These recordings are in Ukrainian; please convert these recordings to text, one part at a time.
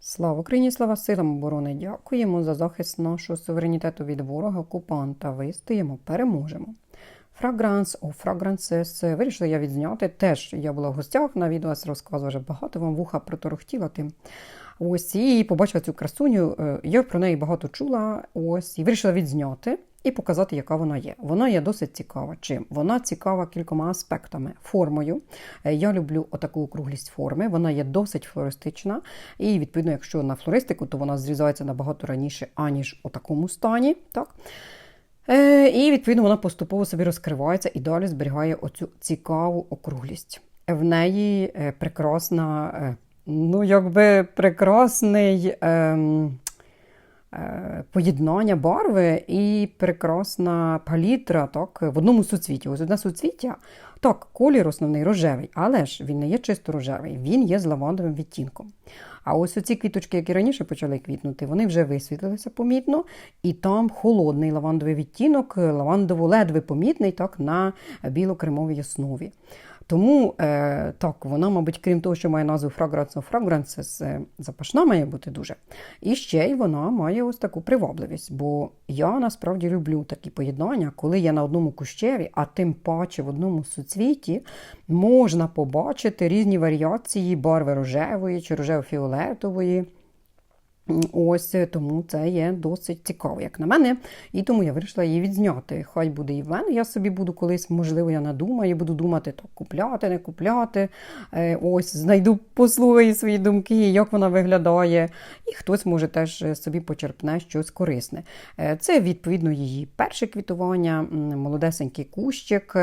Слава Україні, слава силам оборони! Дякуємо за захист нашого суверенітету від ворога, окупанта. Вистоїмо, переможемо. Фрагранс о Фрагрансес. Вирішила я відзняти. Теж я була в гостях на відео, розказувала багато вам вуха проторохтіла тим. Ось і побачила цю красуню. е, Я про неї багато чула. Ось і вирішила відзняти і показати, яка вона є. Вона є досить цікава. Чим? Вона цікава кількома аспектами. Формою. Е, Я люблю отаку округлість форми. Вона є досить флористична. І відповідно, якщо на флористику, то вона зрізається набагато раніше, аніж у такому стані. Так? Е, і відповідно вона поступово собі розкривається і далі зберігає оцю цікаву округлість. В неї е, прекрасна, е, ну якби прекрасний. ем, е, Поєднання барви і прекрасна палітра так, в одному суцвіті. Ось одне суцвіття. Так, колір основний рожевий, але ж він не є чисто рожевий, він є з лавандовим відтінком. А ось оці квіточки, які раніше почали квітнути, вони вже висвітлилися помітно, і там холодний лавандовий відтінок, лавандово ледве помітний так, на білокремовій основі. Тому е, так, вона, мабуть, крім того, що має назву Fragrance of Fragrances, е, запашна має бути дуже. І ще й вона має ось таку привабливість. Бо я насправді люблю такі поєднання, коли я на одному кущеві, а тим паче в одному суцвіті, можна побачити різні варіації барви рожевої чи рожево-фіолетової. Ось е, тому це є досить цікаво, як на мене, і тому я вирішила її відзняти. Хай буде і в мене. Я собі буду колись, можливо, я надумаю, буду думати, так купляти, не купляти. Е, Ось знайду послухаю свої думки, як вона виглядає, і хтось може теж е, собі почерпне щось корисне. Це відповідно її перше квітування, молодесенький кущик.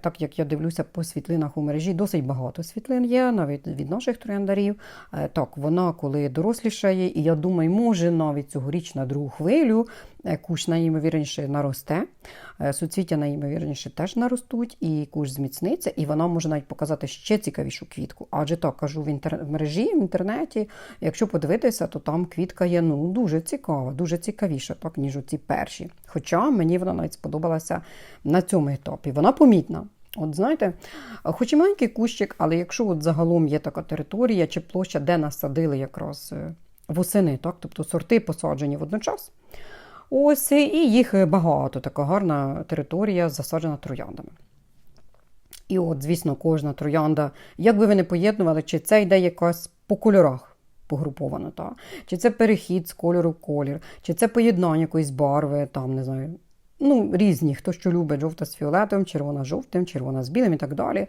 Так як я дивлюся по світлинах у мережі, досить багато світлин є, навіть від наших трояндарів. Так, вона коли дорослішає, і я думаю, може навіть цьогоріч на другу хвилю е, кущ найімовірніше наросте, е, суцвіття найімовірніше теж наростуть, і кущ зміцниться, і вона може навіть показати ще цікавішу квітку. Адже так кажу в, інтер... мережі, в інтернеті, якщо подивитися, то там квітка є ну, дуже цікава, дуже цікавіша, так, ніж оці перші. Хоча мені вона навіть сподобалася на цьому етапі. Вона помітна. От знаєте, хоч і маленький кущик, але якщо от загалом є така територія чи площа, де насадили якраз е, восени, так, тобто сорти посаджені водночас, ось і їх багато, така гарна територія засаджена трояндами. І от, звісно, кожна троянда, як би ви не поєднували, чи це йде якась по кольорах погруповано, та? чи це перехід з кольору в колір, чи це поєднання якоїсь барви, там, не знаю, ну, різні, хто що любить, жовта з фіолетовим, червона з жовтим, червона з білим і так далі.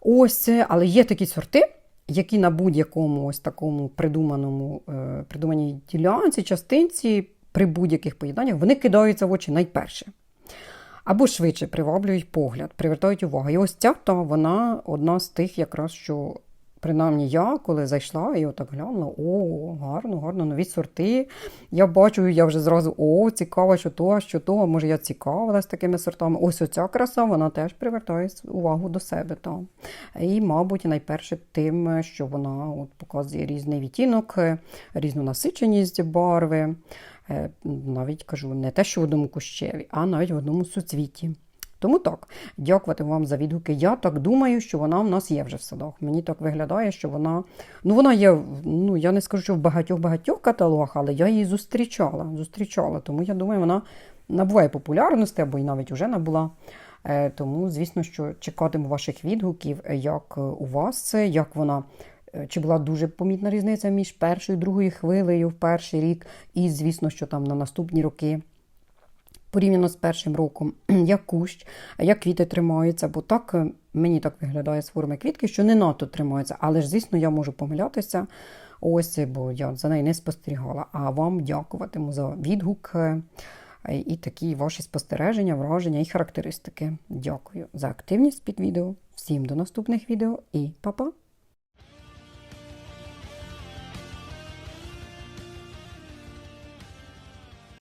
Ось, але є такі сорти, які на будь-якому ось такому придуманому, е, придуманій ділянці, частинці, при будь-яких поєднаннях, вони кидаються в очі найперше. Або швидше приваблюють погляд, привертають увагу. І ось ця-то вона одна з тих, якраз що принаймні я, коли зайшла і отак глянула, о, гарно, гарно, нові сорти. Я бачу, я вже зразу о, цікаво, що то, що то, може я цікавилась такими сортами. Ось оця краса, вона теж привертає увагу до себе. Та. І, мабуть, найперше тим, що вона от, показує різний відтінок, е, різну насиченість барви. Е, Навіть кажу, не те, що в одному кущеві, а навіть в одному суцвіті. Тому так, дякувати вам за відгуки. Я так думаю, що вона в нас є вже в садах. Мені так виглядає, що вона. Ну, вона є, ну я не скажу, що в багатьох-багатьох каталогах, але я її зустрічала. зустрічала. Тому я думаю, вона набуває популярності або й навіть вже набула. Е, Тому, звісно, що чекатиму ваших відгуків, е, як е, у вас це, як вона. Чи була дуже помітна різниця між першою і другою хвилею в перший рік, і звісно, що там на наступні роки порівняно з першим роком, як кущ, як квіти тримаються, бо так е, мені так виглядає з форми квітки, що не надто тримаються. Але ж, звісно, я можу помилятися. Ось, бо я за нею не спостерігала. А вам дякуватиму за відгук е, і такі ваші спостереження, враження і характеристики. Дякую за активність під відео. Всім до наступних відео і па-па!